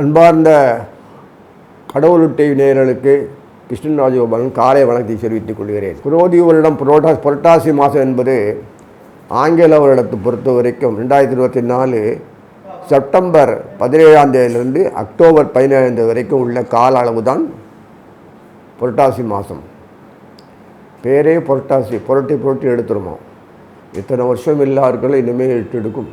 அன்பார்ந்த கடவுளுட்டை நேயர்களுக்கு கிருஷ்ணன் ராஜகோபாலன் காலை வணக்கத்தை தெரிவித்துக் கொள்கிறேன். குரோதி வருடம் புரோட்டா புரட்டாசி மாதம் என்பது ஆங்கில வருடத்தை பொறுத்த வரைக்கும் ரெண்டாயிரத்தி இருபத்தி நாலு செப்டம்பர் பதினேழாம் தேதியிலிருந்து அக்டோபர் பதினேழாம் தேதி வரைக்கும் உள்ள கால அளவு தான் புரட்டாசி மாதம். பேரே புரட்டாசி புரட்டி புரட்டி எடுத்துருமோ இத்தனை வருஷம் இல்லாதவர்களும் இனிமேல் எடுத்து எடுக்கும்.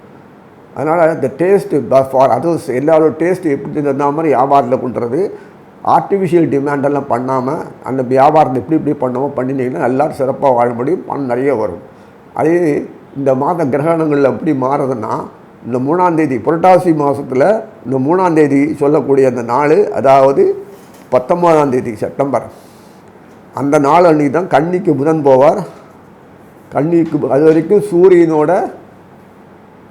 அதனால் இந்த டேஸ்ட்டு ஃபார் அதர்ஸ் எல்லாரோட டேஸ்ட்டு எப்படி தகுந்த மாதிரி வியாபாரத்தில் பண்ணுறது ஆர்டிஃபிஷியல் டிமாண்டெல்லாம் பண்ணாமல் அந்த வியாபாரத்தை எப்படி இப்படி பண்ணாமோ பண்ணினீங்கன்னா எல்லோரும் சிறப்பாக வாழ முடியும். பணம் நிறைய வரும். அதே இந்த மாத கிரகணங்கள் எப்படி மாறுதுன்னா இந்த மூணாந்தேதி புரட்டாசி மாதத்தில் இந்த மூணாந்தேதி சொல்லக்கூடிய அந்த நாள் அதாவது பத்தொம்போதாம் தேதி செப்டம்பர். அந்த நாள் அன்றைக்கி தான் கன்னிக்கு புதன் போவார். கன்னிக்கு அது வரைக்கும் சூரியனோட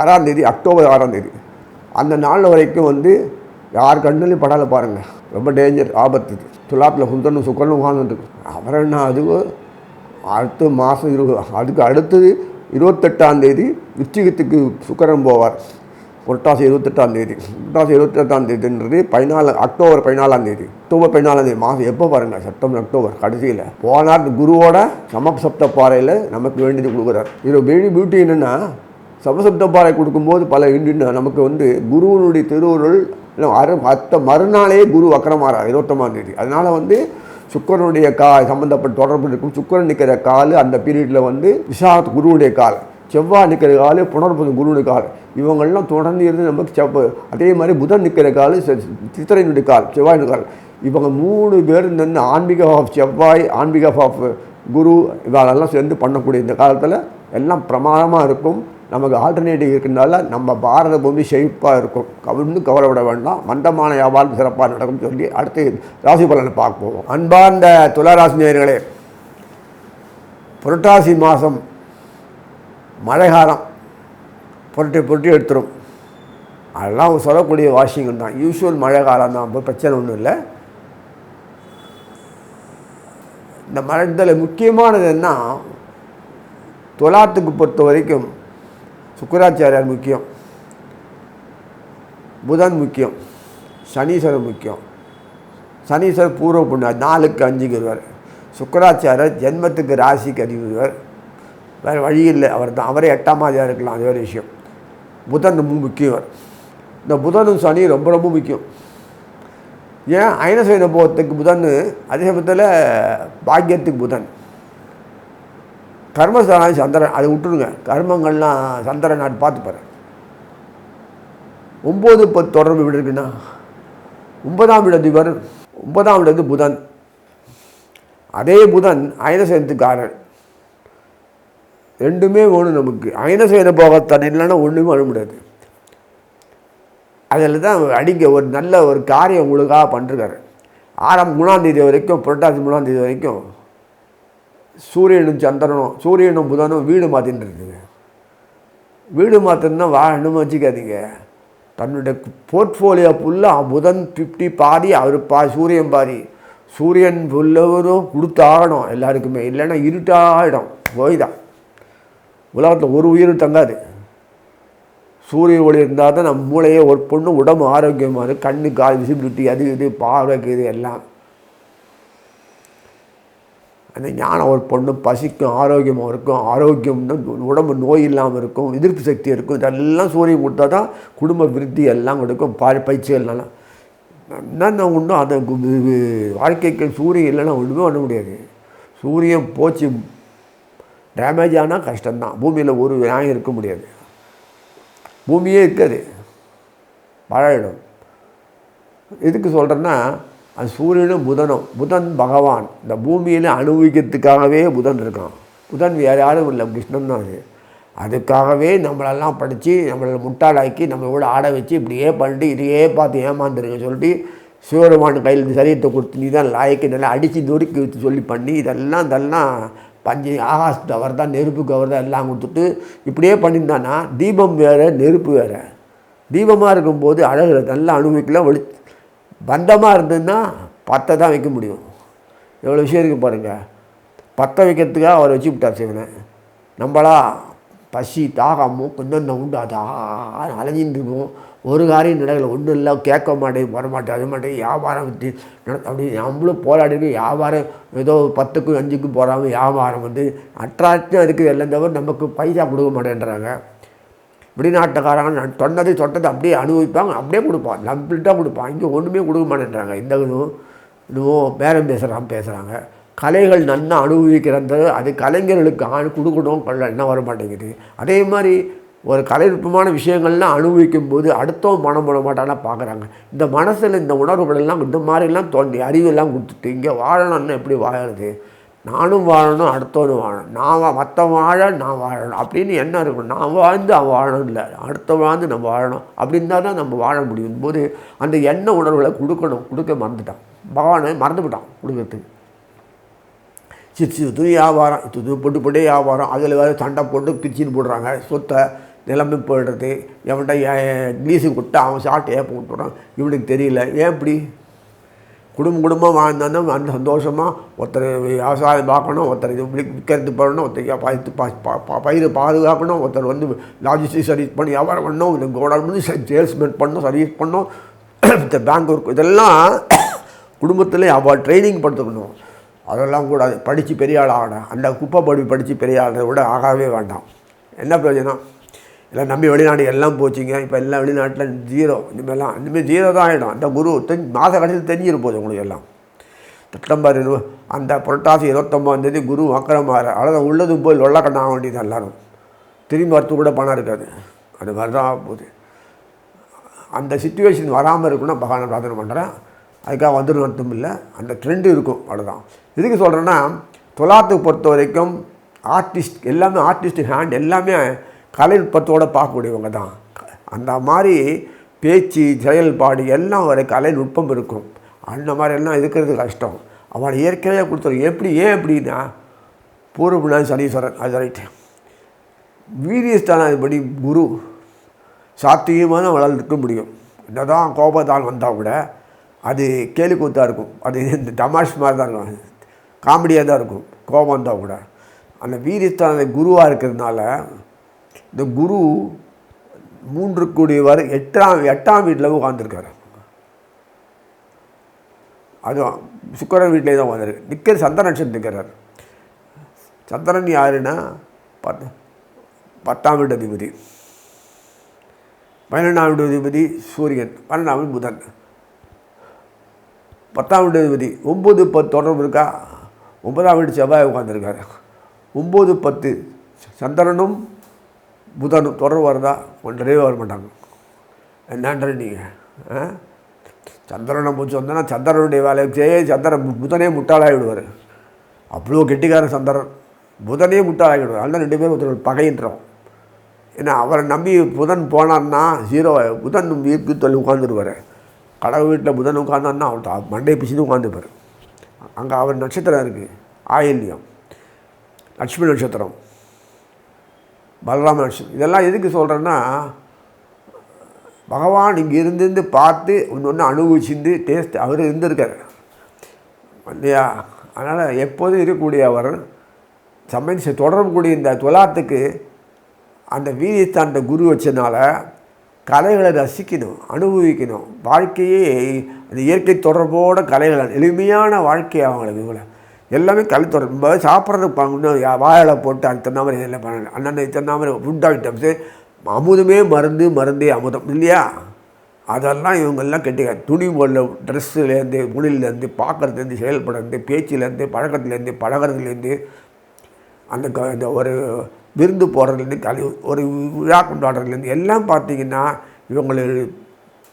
ஆறாம் தேதி அக்டோபர் ஆறாம் தேதி. அந்த நாள் வரைக்கும் வந்து யார் கண்ணுலையும் படாத பாருங்கள் ரொம்ப டேஞ்சர் ஆபத்து. துலாப்பில் துலாத்தில் சுக்கரனும் உட்காந்துட்டு அப்புறம் என்ன அது அடுத்த மாதம் இரு அதுக்கு அடுத்தது இருபத்தெட்டாம் தேதி விச்சிகத்துக்கு சுக்கரன் போவார். புரட்டாசி இருபத்தெட்டாம் தேதி. புரட்டாசி இருபத்தெட்டாம் தேதின்றது பதினாலு அக்டோபர் பதினாலாம் தேதி. அக்டோபர் பதினாலாம் தேதி மாதம் எப்போ பாருங்கள் செப்டம்பர் அக்டோபர் கடைசியில். போனார் குருவோட சமசப்த பாறையில் நமக்கு வேண்டியது கொடுக்குறார். இது பெரிய பியூட்டி என்னென்னா சமசப்த பாறை கொடுக்கும்போது பல இண்டியன் நமக்கு வந்து குருவனுடைய திருவுருள் இல்லை அரு அத்த மறுநாளே குரு வக்கரமாறார் இருபத்தொம்பதாம் தேதி. அதனால் வந்து சுக்கரனுடைய கா சம்மந்தப்பட்ட தொடர்பு இருக்கும். சுக்கரன் நிற்கிற கால் அந்த பீரியடில் வந்து விசாத் குருவுடைய கால். செவ்வாய் நிற்கிற காலு புனர்புதன் குருவுடைய கால் இவங்கெல்லாம் தொடர்ந்து இருந்து நமக்கு செவ்வ அதே மாதிரி புதன் நிற்கிற கால் சி- சித்திரையினுடைய கால் செவ்வாயினுடைய கால் இவங்க மூணு பேர் நின்று ஆன்மீக ஆஃப் செவ்வாய் ஆன்மீக ஆஃப் குரு இவங்களெல்லாம் சேர்ந்து பண்ணக்கூடிய இந்த காலத்தில் எல்லாம் பிரமாதமாக இருக்கும். நமக்கு ஆல்டர்னேட்டிவ் இருக்கிறதுனால நம்ம பாரத பூமி செழிப்பாக இருக்கும். கவிழ்ந்து கவலைப்பட வேண்டாம். மந்தமான வியாபாரம் சிறப்பாக நடக்கும் சொல்லி அடுத்து ராசி பலனை பார்ப்போம். அன்பார்ந்த துளராசி நேர்களே புரட்டாசி மாதம் மழைக்காலம் புரட்டி புரட்டி எடுத்துரும். அதெல்லாம் சொல்லக்கூடிய வாஷிங்கன் தான். யூஸ்வல் மழை காலம் தான். போய் பிரச்சனை ஒன்றும் இல்லை. இந்த மழை முக்கியமானது என்ன? துலாத்துக்கு பொறுத்த வரைக்கும் சுக்கராச்சாரியார் முக்கியம். புதன் முக்கியம். சனீஸ்வரர் முக்கியம். சனீஸ்வரர் பூர்வ புண்ணிய நாலுக்கு அஞ்சுக்கு வருவார் சுக்கராச்சாரியர் ஜென்மத்துக்கு ராசிக்கு அறிவுறுவர் வேறு வழி இல்லை. அவர் தான் அவரே எட்டாம் மாதிரியாக இருக்கலாம். அது வேறு விஷயம். புதன் ரொம்ப முக்கியம் இந்த புதனும் சனி ரொம்ப ரொம்ப முக்கியம். ஏன்? அயனசைன போகத்துக்கு புதன் அதே சமயத்தில் பாக்கியத்துக்கு புதன். கர்மஸ்தானம் சந்திரன் அதை விட்டுருங்க. கர்மங்கள்லாம் சந்திரன் நான் பார்த்துப்பாரு ஒம்பது இப்போ தொடர்பு வீடு இருக்குன்னா ஒன்பதாம் இடதிபர் ஒன்பதாம் இடத்து புதன். அதே புதன் அயனசேனத்துக்காரன் ரெண்டுமே வேணும் நமக்கு. அயனசேன போகத்தான் இல்லைன்னா ஒன்றுமே பண்ண முடியாது. அதில் தான் அடிங்க ஒரு நல்ல ஒரு காரியம் உங்களுக்காக பண்ணிருக்காரு. ஆறாம் மூணாம் தேதி வரைக்கும் புரட்டாசி மூணாம் தேதி வரைக்கும் சூரியனும் சந்திரனும் சூரியனும் புதனும் வீடு மாற்றின்னு இருக்குது. வீடு மாற்றணும்னா இன்னும் வச்சுக்காதீங்க. தன்னுடைய போர்ட்ஃபோலியோ ஃபுல்லாக புதன் ஃபிஃப்டி பாதி அவர் பா சூரியன் பாதி. சூரியன் ஃபுல்லவரும் கொடுத்தாகணும் எல்லாருக்குமே. இல்லைன்னா இருட்டாகிடும் போய் தான் உலகத்தில் ஒரு உயிர் தங்காது. சூரிய ஒளி இருந்தால் தான் நம்ம மூளையே ஒர்க் பண்ணும் உடம்பு ஆரோக்கியமாக இருக்கும் கண்ணு கால் விசிபிலிட்டி அது இது பார்வைக்கு இது எல்லாம். அந்த ஞானம் ஒர்க் பண்ணும் பசிக்கும் ஆரோக்கியமாக இருக்கும் ஆரோக்கியம்னா உடம்பு நோய் இல்லாமல் இருக்கும் எதிர்ப்பு சக்தி இருக்கும். இதெல்லாம் சூரியன் கொடுத்தா தான் குடும்ப விருத்தி எல்லாம் கொடுக்கும் பா பயிற்சிகள்லாம். என்னென்ன ஒன்றும் அதை கு- வாழ்க்கைக்கு சூரியன் இல்லைன்னா ஒன்றுமே பண்ண முடியாது. சூரியன் போச்சு டேமேஜ் ஆனால் கஷ்டம்தான். பூமியில் ஒரு நியாயம் இருக்க முடியாது. பூமியே இருக்காது. பழகிடும் எதுக்கு சொல்கிறேன்னா அது சூரியனும் புதனும். புதன் பகவான். இந்த பூமியில் அனுபவிக்கிறதுக்காகவே புதன் இருக்கான். புதன் வேறு யாரும் இல்லை. கிருஷ்ணன் தான் அது. அதுக்காகவே நம்மளெல்லாம் படித்து நம்மளை முட்டாளாக்கி நம்மளோட ஆட வச்சு இப்படியே பண்ணிட்டு இதையே பார்த்து ஏமாந்துருங்க சொல்லிட்டு சிவபெருமான் கையில் சரீரத்தை கொடுத்து நீ தான் லாய்க்கு நல்லா அடித்து நொறுக்கி வச்சு சொல்லி பண்ணி இதெல்லாம் இதெல்லாம் பஞ்சு ஆகாஷ் கவர் தான் நெருப்பு கவர் தான் எல்லாம் கொடுத்துட்டு இப்படியே பண்ணியிருந்தான்னா தீபம் வேறு நெருப்பு வேறு. தீபமாக இருக்கும்போது அழகு நல்லா அனுபவிக்கலாம் வெளி பந்தமாக இருந்ததுன்னா பத்தை தான் வைக்க முடியும். எவ்வளோ விஷயம் இருக்குது பாருங்கள் பற்ற வைக்கிறதுக்காக அவரை வச்சு விட்டார் சிவனை. நம்மளா பசி தாகமும் கொஞ்சம் உண்டு அது அலைஞ்சின்னு இருக்கும் ஒரு காரியம் நடக்கல ஒன்றும் இல்லை கேட்க மாட்டேன் வரமாட்டேன் அது மாட்டேன் வியாபாரம் விட்டு அப்படி நம்மளும் போராடி வியாபாரம் ஏதோ பத்துக்கும் அஞ்சுக்கும் போகிறாங்க வியாபாரம் வந்து அட்ராக்டாக இருக்குது எல்லாம் தவிர நமக்கு பைசா கொடுக்க மாட்டேன்றாங்க. வெளிநாட்டுக்காரங்க சொன்னதை சொட்டதை அப்படியே அனுபவிப்பாங்க அப்படியே கொடுப்பான் நம்மள்கிட்ட கொடுப்பான் இங்கே ஒன்றுமே கொடுக்க மாட்டேன்றாங்க. இந்த இன்னும் பேரம் பேசுகிறான் பேசுகிறாங்க கலைகள் நன்னா அனுபவிக்கிறது அது கலைஞர்களுக்கு ஆண் கொடுக்கணும் கொள்ள என்ன வர மாட்டேங்குது. அதே மாதிரி ஒரு கலைநுட்பமான விஷயங்கள்லாம் அனுபவிக்கும் போது அடுத்தவன் மனம் போட மாட்டானா பார்க்குறாங்க. இந்த மனசில் இந்த உணர்வுகளெல்லாம் இந்த மாதிரிலாம் தோண்டி அறிவெல்லாம் கொடுத்துட்டு இங்கே வாழணும்னு எப்படி வாழறது? நானும் வாழணும் அடுத்தவனும் வாழணும். நான் மற்ற வாழ நான் வாழணும். அப்படின்னு என்ன இருக்கணும் நான் வாழ்ந்து அவன் வாழணும் இல்லை. அடுத்த வாழ்ந்து நம்ம வாழணும். அப்படின்னா தான் நம்ம வாழ முடியும். போது அந்த எண்ண உணர்வுகளை கொடுக்கணும். கொடுக்க மறந்துட்டான். பகவானை மறந்துவிட்டான் கொடுக்கறதுக்கு. சிச்சு துணி வியாபாரம் இது போட்டு போட்டே வியாபாரம். அதில் வேறு சண்டை போட்டு பிரிச்சின்னு போடுறாங்க. சொத்தை நிலைமை போயிடுறது. எவன்கிட்ட இங்கிலீஷு கொடுத்து அவன் சாப்பிட்டு ஏப்ப விட்டுறான் இவனுக்கு தெரியல. ஏன் இப்படி? குடும்பம் குடும்பம் வாழ்ந்தானே அந்த சந்தோஷமாக ஒருத்தர் விவசாயம் பார்க்கணும் ஒருத்தர் இது விற்கிறது பண்ணணும் ஒருத்தர் பயிர் பா பயிர் பாதுகாக்கணும் ஒருத்தர் வந்து லாஜிஸ்டிக் சர்வீஸ் பண்ணி வியாபாரம் பண்ணணும் இந்த கோடால் வந்து சேல்ஸ்மென் பண்ணணும் சர்வீஸ் பண்ணணும். இந்த பேங்க் ஒர்க் இதெல்லாம் குடும்பத்தில் அவள் ட்ரைனிங் படுத்துக்கணும். அதெல்லாம் கூடாது படித்து பெரிய ஆள் ஆகணும். அந்த குப்பை படி படித்து பெரிய ஆளை விட ஆகவே வேண்டாம். என்ன பிரயோஜனம்? எல்லாம் நம்பி வெளிநாடு எல்லாம் போச்சுங்க. இப்போ எல்லாம் வெளிநாட்டில் ஜீரோ இனிமேலாம் இனிமேல் ஜீரோ தான் ஆகிடும் அந்த குரு தென் மாத கடைசியில் தெரிஞ்சிரு போகுது உங்களுக்கு எல்லாம். செப்டம்பர் அந்த புரட்டாசி இருபத்தொம்பதாந்தேதி குரு அக்கரமாக அழகாக உள்ளதும் போய் லொள்ளக்கண்ண ஆக வேண்டியது எல்லோரும். திரும்பி வரத்து கூட பணம் இருக்காது. அது மாதிரி தான் போகுது அந்த சுச்சுவேஷன் வராமல் இருக்குன்னா பகவானை பிரார்த்தனை பண்ணுறேன் அதுக்காக வந்துடும் அர்த்தம் இல்லை. அந்த ட்ரெண்டு இருக்கும். அவ்வளோதான் எதுக்கு சொல்கிறேன்னா தொலாத்துக்கு பொறுத்த வரைக்கும் ஆர்டிஸ்ட் எல்லாமே ஆர்டிஸ்ட் ஹேண்ட் எல்லாமே கலைநுட்பத்தோடு பார்க்கக்கூடியவங்க தான். அந்த மாதிரி பேச்சு செயல்பாடு எல்லாம் ஒரு கலைநுட்பம் இருக்கும். அந்த மாதிரி எல்லாம் இருக்கிறது கஷ்டம். அவனை இயற்கையாக கொடுத்துரு. எப்படி ஏன் எப்படின்னா பூர்வபுணான் சனீஸ்வரன் அது ரைட்டு வீரியஸ்தானாதிபடி குரு சாத்தியமான அவளால் இருக்க முடியும். என்னதான் கோபத்தான் வந்தால் கூட அது கேலி கூத்தாக இருக்கும். அது இந்த தமாஷ் மாதிரி தான் இருக்கும். காமெடியாக தான் இருக்கும். கோபம் வந்தால் கூட. அந்த வீரியஸ்தான குருவாக இருக்கிறதுனால இந்த குரு மூன்று கூடியவர் எட்டாம் எட்டாம் வீட்டில் உட்காந்துருக்காரு அதுவும் சுக்கரன் வீட்டிலே தான் உட்காந்துருக்கு நிற்கிற சந்திரன் நட்சத்திரம் நிற்கிறார் சந்திரன் யாருன்னா பத் பத்தாம் வீட்டு அதிபதி. பன்னெண்டாம் வீட்டு அதிபதி சூரியன் பன்னெண்டாம் வீடு புதன். பத்தாம் வீட்டு அதிபதி ஒம்பது பத்து தொடர்பு இருக்கா? ஒன்பதாம் வீட்டு செவ்வாய் உட்காந்துருக்காரு ஒம்பது பத்து சந்திரனும் புதன் தொடர்பு வருதா? ஒன்றரே வர மாட்டாங்க. என்னன்ற நீங்கள் சந்திரனை பூச்சி வந்தோன்னா சந்திரனுடைய வேலையை சந்திரன் புதனே முட்டாளாகிவிடுவார் அவ்வளோ கெட்டிக்காரன் சந்திரன். புதனே முட்டாளாகிவிடுவார் அதனால் ரெண்டு பேரும் ஒருத்தர் பகைன்றோம். ஏன்னா அவரை நம்பி புதன் போனான்னா ஜீரோ புதன் ஈர்ப்பு தொழில் உட்காந்துருவார் கடவுள் வீட்டில் புதன் உட்காந்தான்னா அவர் மண்டை பிசின்னு உட்காந்துப்பார் அங்கே அவர் நட்சத்திரம் இருக்குது ஆயில்யம். லட்சுமி நட்சத்திரம். பலராம லட்சுமி இதெல்லாம் எதுக்கு சொல்கிறேன்னா பகவான் இங்கே இருந்திருந்து பார்த்து ஒன்று ஒன்று அனுபவிச்சிருந்து டேஸ்ட் அவர் இருந்திருக்கார். இல்லையா? அதனால் எப்போதும் இருக்கக்கூடிய அவர் சம்பந்தி தொடரக்கூடிய இந்த துலாத்துக்கு அந்த வீரியத்தாண்ட குரு வச்சதுனால கலைகளை ரசிக்கணும் அனுபவிக்கணும். வாழ்க்கையே அந்த இயற்கை தொடர்போட கலைகள் எளிமையான வாழ்க்கை அவங்களுக்கு இவங்களை. எல்லாமே களைத்துறை ரொம்ப சாப்பிட்றதுக்கு சாப்பிட்றது வாழை போட்டு அது தகுந்த மாதிரி எல்லாம் பண்ணணும் அண்ணன் தகுந்த மாதிரி ஃபுட் ஐட்டம்ஸு அமுதமே மருந்து மருந்தே அமுதம் இல்லையா? அதெல்லாம் இவங்கெல்லாம் கெட்டிக்க துணி போடல ட்ரெஸ்ஸுலேருந்து துணிலேருந்து பார்க்குறதுலேருந்து செயல்படுறது பேச்சிலேருந்து பழக்கத்துலேருந்து பழகிறதுலேருந்து அந்த க இந்த ஒரு விருந்து போடுறதுலேருந்து கழி ஒரு விழா கொண்டாடுறதுலேருந்து எல்லாம் பார்த்தீங்கன்னா இவங்களுக்கு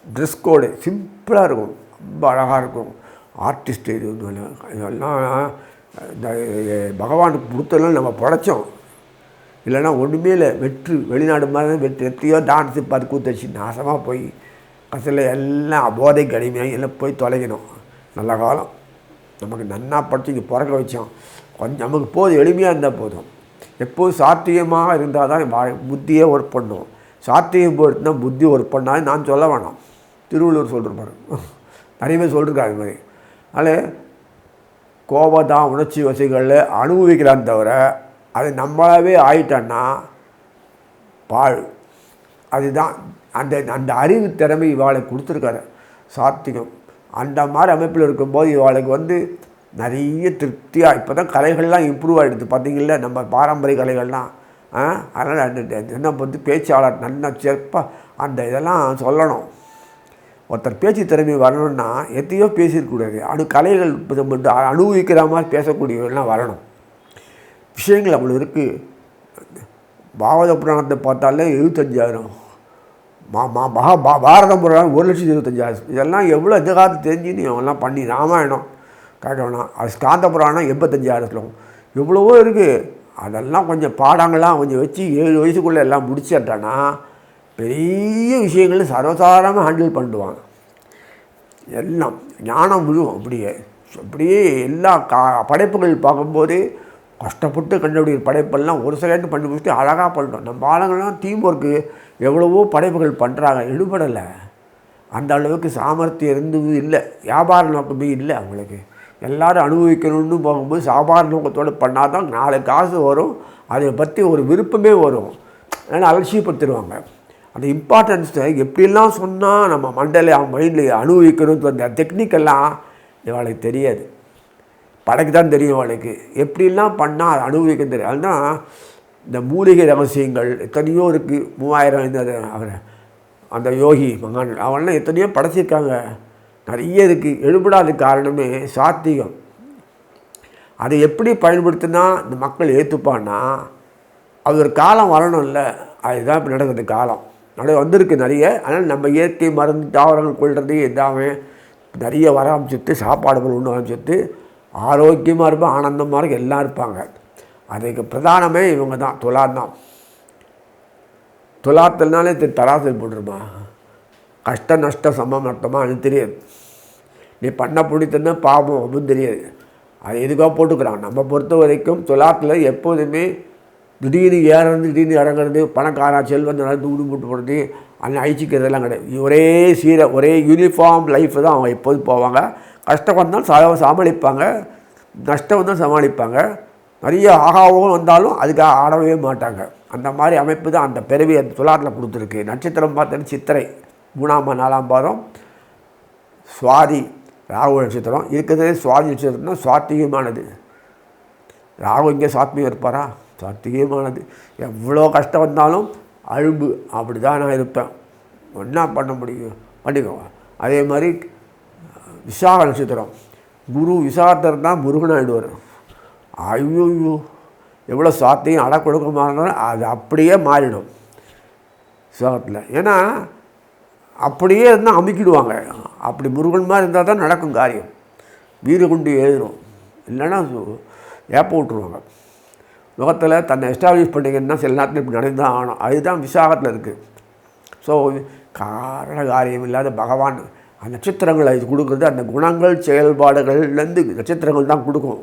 ட்ரெஸ் கோடு சிம்பிளாக இருக்கும். ரொம்ப அழகாக இருக்கும். ஆர்டிஸ்ட் இது இதெல்லாம் பகவானுக்கு கொடுத்ததெல்லாம் நம்ம படைத்தோம் இல்லைன்னா ஒன்றுமே இல்லை. வெற்று வெளிநாடு மாதிரி தான் வெற்று எத்தையோ டான்ஸு பார்த்து கூத்தடிச்சு நாசமாக போய் கசில் எல்லாம் அபோதை கடுமையாக எல்லாம் போய் தொலைக்கணும். நல்ல காலம். நமக்கு நன்னா படித்து இங்கே பிறக்க வச்சோம். கொஞ்சம் நமக்கு போதும் எளிமையாக இருந்தால் போதும். எப்போதும் சாத்தியமாக இருந்தால் தான் வா புத்தியே ஒர்க் பண்ணும். சாத்தியம் போயிட்டுனா புத்தி ஒர்க் பண்ணாலும் நான் சொல்ல வேணாம். திருவள்ளுவர் சொல்லிருப்பாரு நிறைய பேர் சொல்லியிருக்காரு மாதிரி. அதனால் கோபம் உணர்ச்சி வசதிகளில் அனுபவிக்கிறான் தவிர அது நம்மளாவே ஆயிட்டோன்னா பாழ். அதுதான் அந்த அந்த அறிவு திறமை இவாளை கொடுத்துருக்காரு. சாத்திகம் அந்த மாதிரி அமைப்பில் இருக்கும்போது இவாளுக்கு வந்து நிறைய திருப்தியாக இப்போ தான் கலைகள்லாம் இம்ப்ரூவ் ஆகிடுது பார்த்தீங்களா நம்ம பாரம்பரிய கலைகள்லாம் அதனால் அந்த என்ன வந்து பேச்சாளர் நல்ல சிறப்பாக அந்த இதெல்லாம் சொல்லணும். ஒருத்தர் பேச்சு திறமை வரணும்னா எத்தையோ பேசியிருக்கக்கூடாது. அணு கலைகள் அனுபவிக்கிற மாதிரி பேசக்கூடியவெல்லாம் வரணும். விஷயங்கள் அவ்வளோ இருக்குது பாவத புராணத்தை பார்த்தாலே எழுபத்தஞ்சாயிரம். மா மா மகா பா பாரத புராணம் ஒரு லட்சத்தி இருபத்தஞ்சாயிரம் இதெல்லாம் எவ்வளோ இந்த காலத்து தெரிஞ்சுன்னு அவங்கெல்லாம் பண்ணி ராமாயணம் கேட்கணும் அது ஸ்காந்த புராணம் எண்பத்தஞ்சாயிரம் ஸ்லோகம் எவ்வளவோ இருக்குது அதெல்லாம் கொஞ்சம் பாடங்கள்லாம் கொஞ்சம் வச்சு ஏழு வயசுக்குள்ளே எல்லாம் முடிச்சிட்டான்னா பெரிய விஷயங்கள் சர்வசாரமாக ஹேண்டில் பண்ணுவாங்க. எல்லாம் ஞானம் விழுவும் அப்படியே. அப்படியே எல்லா கா படைப்புகள் பார்க்கும்போது கஷ்டப்பட்டு கண்டுபிடிக்கிற படைப்பெல்லாம் ஒரு செகண்ட் பண்ணி முடிச்சுட்டு அழகாக பண்ணுறோம். நம்ம ஆளுங்கள்லாம் டீம் ஒர்க்கு எவ்வளவோ படைப்புகள் பண்ணுறாங்க எடுபடலை. அந்த அளவுக்கு சாமர்த்தியம் இருந்தது இல்லை. வியாபார நோக்கமே இல்லை அவங்களுக்கு. எல்லோரும் அனுபவிக்கணும்னு போகும்போது சாபார நோக்கத்தோடு பண்ணால் தான் நாலு காசு வரும். அதை பற்றி ஒரு விருப்பமே வரும். அதனால் அலட்சியப்படுத்திடுவாங்க. அந்த இம்பார்ட்டன்ஸை எப்படிலாம் சொன்னால் நம்ம மண்டலை அவன் மைண்டில் அனுபவிக்கணும் அந்த டெக்னிக்கெல்லாம் இவளுக்கு தெரியாது. படைக்கு தான் தெரியும் அவளுக்கு எப்படிலாம் பண்ணால் அதை அனுபவிக்க தெரியும் அதுதான் இந்த மூலிகை ரகசியங்கள். எத்தனையோ இருக்குது மூவாயிரம் இந்த அவர் அந்த யோகி மகான். அவன்லாம் எத்தனையோ படைச்சிருக்காங்க. நிறைய இருக்குது எழுபடாத காரணமே சாத்தியம். அதை எப்படி பயன்படுத்தினா இந்த மக்கள் ஏற்றுப்பான்னா அது ஒரு காலம் வரணும்ல. அதுதான் இப்போ நடக்குது காலம். நிறைய வந்திருக்கு நிறைய. அதனால் நம்ம இயற்கை மருந்து தாவரங்கள் கொள்வது எல்லாமே நிறைய வர ஆரம்பிச்சுட்டு சாப்பாடுகள் உண்ண ஆரம்பிச்சுட்டு ஆரோக்கியமாக இருப்போம் ஆனந்தமாக இருக்கும் எல்லாம் இருப்பாங்க. அதுக்கு பிரதானமே இவங்க தான் துலாம் தான். துலாத்தினாலே தராசல் போட்டுருமா கஷ்ட நஷ்ட சமம் நஷ்டமாக அது தெரியாது. நீ பண்ண பிடித்தன்னா பாவம் அப்படின்னு தெரியாது. அது எதுக்காக போட்டுக்கிறாங்க நம்ம பொறுத்த வரைக்கும் துலாத்தில் எப்போதுமே திடீர்னு ஏறது திடீர்னு இறங்குறது பணக்காரா நடந்து தூடு போட்டு போடுறது அந்த அழிச்சிக்கிறதெல்லாம் கிடையாது. ஒரே சீர ஒரே யூனிஃபார்ம் லைஃப் தான் அவங்க எப்போதும் போவாங்க. கஷ்டம் வந்தாலும் சா சமாளிப்பாங்க. நஷ்டம் வந்தால் சமாளிப்பாங்க. நிறைய ஆகாவும் வந்தாலும் அதுக்காக ஆடவே மாட்டாங்க. அந்த மாதிரி அமைப்பு தான் அந்த பிறவி அந்த துலாத்தில் கொடுத்துருக்கு. நட்சத்திரம் பார்த்தோன்னா சித்திரை மூணாம் நாலாம் பாதம். சுவாதி ராகு நட்சத்திரம். இருக்கிறதே சுவாதி நட்சத்திரம்னா சுவாத்தியமானது. ராகு இங்கே சாத்மியம் இருப்பாரா? சாத்தியமானது எவ்வளோ கஷ்டம் வந்தாலும் அழும்பு. அப்படி தான் நான் இருப்பேன். என்ன பண்ண முடியும்? பண்ணிக்கோ. அதே மாதிரி விசாக நட்சத்திரம். குரு விசாகத்தர் தான் முருகனாயிடுவார் ஐயோ ஐயோ எவ்வளோ சாத்தியம் கொடுக்க மாறினாலும் அது அப்படியே மாறிடும். விசாகத்தில். ஏன்னா அப்படியே இருந்தால் அமுக்கிடுவாங்க. அப்படி முருகன் மாதிரி இருந்தால் தான் நடக்கும் காரியம். வீடு கொண்டு எழுதணும் இல்லைன்னா சு- ஏப்ப விட்ருவாங்க முகத்தில் தன்னை எஸ்டாப்ளிஷ் பண்ணிங்கன்னா சில நேரத்தில் இப்படி நடந்து தான் ஆகணும். அதுதான் விசாகத்தில் இருக்குது ஸோ காரண காரியம் இல்லாத பகவான் அந்த நட்சத்திரங்களை இது கொடுக்குறது அந்த குணங்கள் செயல்பாடுகள்லேருந்து நட்சத்திரங்கள் தான் கொடுக்கும்.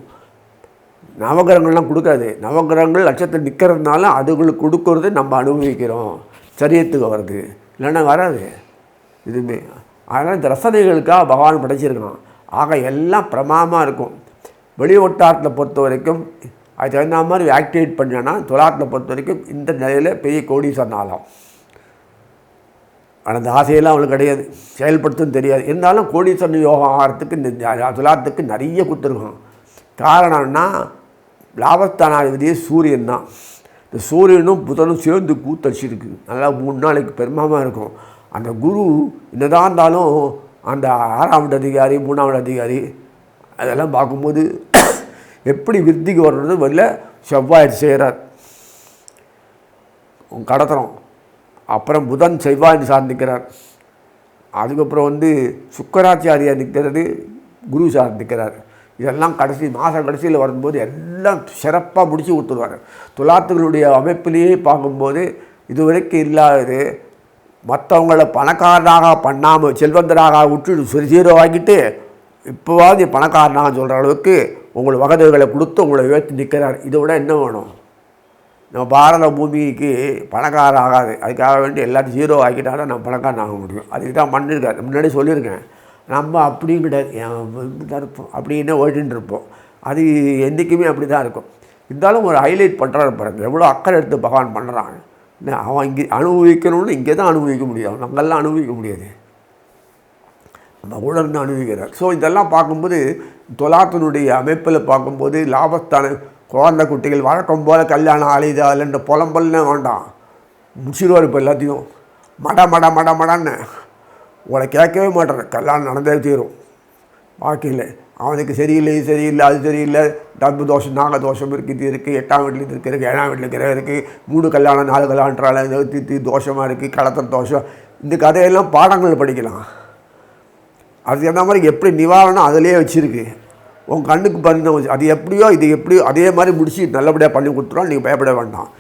நவகிரகங்கள்லாம் கொடுக்காது. நவகிரகங்கள் நட்சத்திரம் நிற்கிறதுனால அதுகளுக்கு கொடுக்கறது நம்ம அனுபவிக்கிறோம். சரியத்துக்கு வருது. இல்லைன்னா வராது. இதுவுமே அதனால் இந்த ரசனைகளுக்காக பகவான் படைச்சிருக்கான் ஆக எல்லாம் பிரமாமாக இருக்கும். வெளி வட்டாரத்தில் பொறுத்த வரைக்கும் அது தகுந்த மாதிரி ஆக்டிவேட் பண்ணேன்னா துலாத்தில் பொறுத்த வரைக்கும் இந்த நிலையில் பெரிய கோடீஸ்வரன் ஆகலாம். ஆனால் அந்த ஆசையெல்லாம் அவளுக்கு கிடையாது. செயல்படுத்தும் தெரியாது. இருந்தாலும் கோடீஸ்வரன் யோகம் ஆகிறதுக்கு இந்த துலாத்துக்கு நிறைய கொடுத்துருக்கோம் காரணம்னா லாபஸ்தானாதிபதியே சூரியன் தான். இந்த சூரியனும் புதனும் சேர்ந்து கூத்தடிச்சிருக்கு. நல்லா மூணு நாளைக்கு பெருமாமாக இருக்கும். அந்த குரு என்னதான் இருந்தாலும் அந்த ஆறாம் அதிகாரி மூணாவது அதிகாரி அதெல்லாம் பார்க்கும்போது எப்படி விருத்திக்கு வர்றது வரல செவ்வாய் செய்கிறார். கடத்துறோம் அப்புறம் புதன் செவ்வாய் சார் நிற்கிறார். அதுக்கப்புறம் வந்து சுக்கராச்சாரியார் நிற்கிறது குரு சார் நிற்கிறார். இதெல்லாம் கடைசி மாத கடைசியில் வரும்போது எல்லாம் சிறப்பாக முடித்து கொடுத்துருவார். துலாத்துகளுடைய அமைப்பிலேயே பார்க்கும்போது இதுவரைக்கும் இல்லாதது மற்றவங்கள பணக்காரனாக பண்ணாமல் செல்வந்தராக விட்டு சீரோ ஆக்கிட்டு இப்போவாது பணக்காரனாக சொல்கிற அளவுக்கு உங்களை வகதைகளை கொடுத்து உங்களை உயர்த்தி நிற்கிறார். இதை விட என்ன வேணும்? நம்ம பாரத பூமிக்கு பணக்காரன் ஆகாது. அதுக்காக வேண்டி எல்லாத்தையும் ஜீரோ ஆக்கிட்டாலும் நம்ம பணக்காரன் ஆக முடியும். அதுக்கு தான் பண்ணியிருக்காரு முன்னாடி சொல்லியிருக்கேன். நம்ம அப்படியும் கிடையாது. இருப்போம் அப்படின்னு ஓட்டின்னு இருப்போம். அது என்றைக்குமே அப்படி தான் இருக்கும். இருந்தாலும் ஒரு ஹைலைட் பண்ணுறாரு பாருங்க. எவ்வளோ அக்கறை எடுத்து பகவான் பண்ணுறான் அவன் இங்கே அனுபவிக்கணும்னு இங்கே தான் அனுபவிக்க முடியும். நம்மளாம் அனுபவிக்க முடியாது. நம்ம கூட அனுபவிக்கிறார் ஸோ இதெல்லாம் பார்க்கும்போது தொலாத்தினுடைய அமைப்பில் பார்க்கும்போது லாபஸ்தான குழந்தை குட்டிகள் வழக்கம் போல் கல்யாணம் அலைதாலன்ற புலம்பல்னே வேண்டாம். முடிச்சிடுவார் இப்போ எல்லாத்தையும் மட மட மட மடன்னு. உங்களை கேட்கவே மாட்டேன். கல்யாணம் நடந்தே தீரும். வாழ்க்கையில். அவனுக்கு சரியில்லை சரியில்லை அது சரியில்லை. டப்பு தோஷம் நாக தோஷம் இருக்குது இது இருக்குது எட்டாம் வீட்டில் இது இருக்குது ஏழாம் வீட்டில் இருக்கிற இருக்குது மூணு கல்யாணம் நாலு கல்யாணன்றால தித்தி தோஷமாக இருக்குது கடத்தல் தோஷம். இந்த கதையெல்லாம் பாடங்கள் படிக்கலாம். அதுக்கு ஏற்ற மாதிரி எப்படி நிவாரணம் அதிலே வச்சுருக்கு. உன் கண்ணுக்கு பரிந்த அது எப்படியோ இது எப்படியோ அதே மாதிரி முடிச்சு நல்லபடியாக பண்ணி கொடுத்துருவோம் நீங்கள் பயப்பட வேண்டாம்.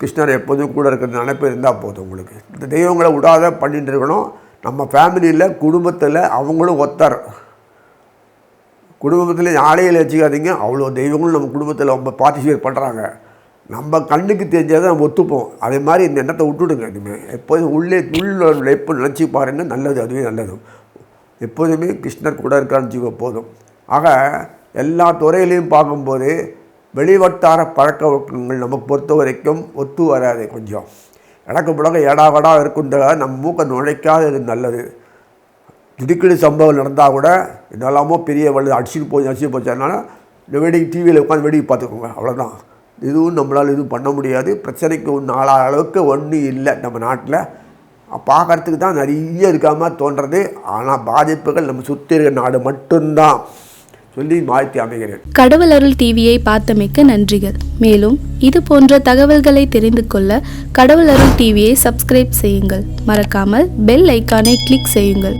கிருஷ்ணர் எப்போதும் கூட இருக்கிற நினைப்பு இருந்தால் போதும் உங்களுக்கு. இந்த தெய்வங்களை விடாத பண்ணிட்டு இருக்கணும். நம்ம ஃபேமிலியில் குடும்பத்தில் அவங்களும் ஒத்தர். குடும்பத்தில் யாரையில் வச்சுக்காதீங்க அவ்வளோ தெய்வங்களும் நம்ம குடும்பத்தில் ரொம்ப பார்ட்டிசிபேட் பண்ணுறாங்க நம்ம கண்ணுக்கு தெரிஞ்சதை தான் ஒத்துப்போம். அதே மாதிரி இந்த எண்ணத்தை விட்டுடுங்க இனிமேல் எப்போதும் உள்ளே உள்ள எப்போ நினச்சி பாருங்க நல்லது அதுவே நல்லது. எப்போதுமே கிருஷ்ணர் கூட இருக்கான்னு வச்சுக்கோ போதும். ஆக எல்லா துறையிலையும் பார்க்கும்போது வெளிவட்டார பழக்க வழக்கங்கள் நமக்கு பொறுத்த வரைக்கும் ஒத்து வராது கொஞ்சம். இடக்கு புழக்க ஏடாவடா இருக்குன்ற நம்ம மூக்கை நுழைக்காதது நல்லது. திடுக்கிடு சம்பவம் நடந்தால் கூட என்னெல்லாமோ பெரிய வலு அடிச்சுட்டு போய் அடிச்சுட்டு போச்சதுனால வெடி டிவியில் உட்காந்து வேடிக்கை பார்த்துக்கோங்க அவ்வளோதான் இதுவும் நம்மளால் எதுவும் பண்ண முடியாது. பிரச்சனைக்கு ஒன்று ஆளாத அளவுக்கு ஒன்றும் இல்லை நம்ம நாட்டில். பார்க்கறதுக்கு தான் நிறைய இருக்காமல் தோன்றது. ஆனால் பாதிப்புகள் நம்ம சுற்றி இருக்கிற நாடு மட்டும்தான். சொல்லி மாற்றி அமைகிறேன். கடவுள் அருள் டிவியை பார்த்தமைக்க நன்றிகள். மேலும் இது போன்ற தகவல்களை தெரிந்து கொள்ள கடவுள் அருள் டிவியை சப்ஸ்கிரைப் செய்யுங்கள். மறக்காமல் பெல் ஐக்கானை கிளிக் செய்யுங்கள்.